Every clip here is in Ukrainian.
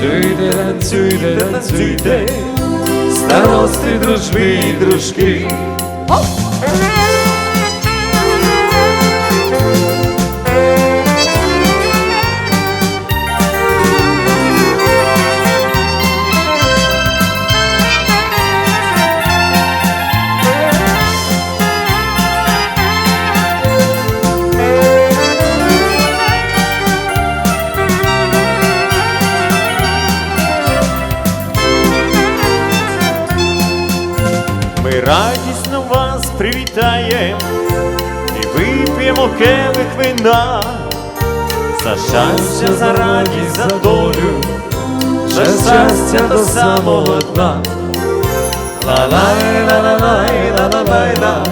Танцюйте, танцюйте, танцюйте, старости, дружби і дружки. Ми радісно вас привітаємо і вип'ємо келих вина за щастя, за радість, за долю, за щастя до самого дна. Ла-лай, ла-ла-лай, ла-ла-лай, ла.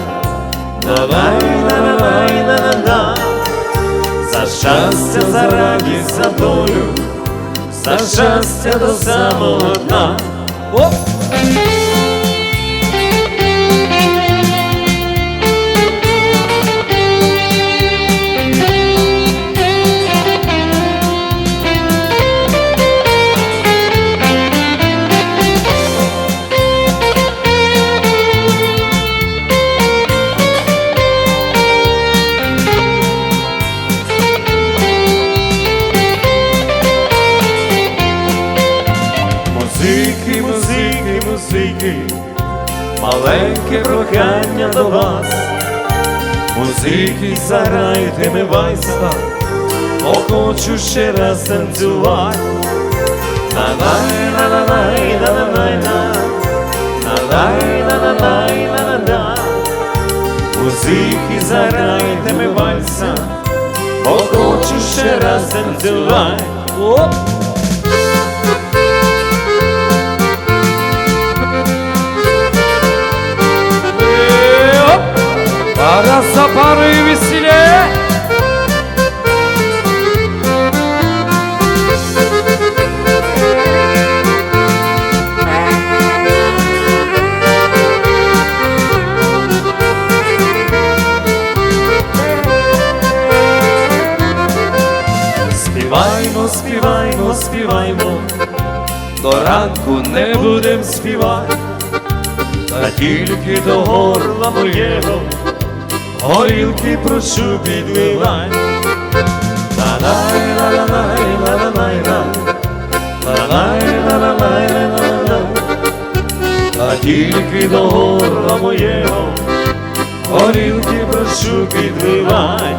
Ла-лай, ла-ла-лай, ла-ла-ла. За щастя, за радість, за долю, за щастя до самого дна. Музики, музики, музики, маленьке прохання до вас. Музики, заграйте ми вайса, бо хочу ще раз танцювати. На-лай, на-на-лай, на-на-лай, на. На-лай, на-на-лай, на-на-на. Музики, заграйте ми вальса, бо хочу ще раз танцювати. Співаймо, співаймо, до ранку не будем співати, та тільки до горла моєго, горілки прошу підливай. Та тільки до горла моєго, горілки прошу підливай.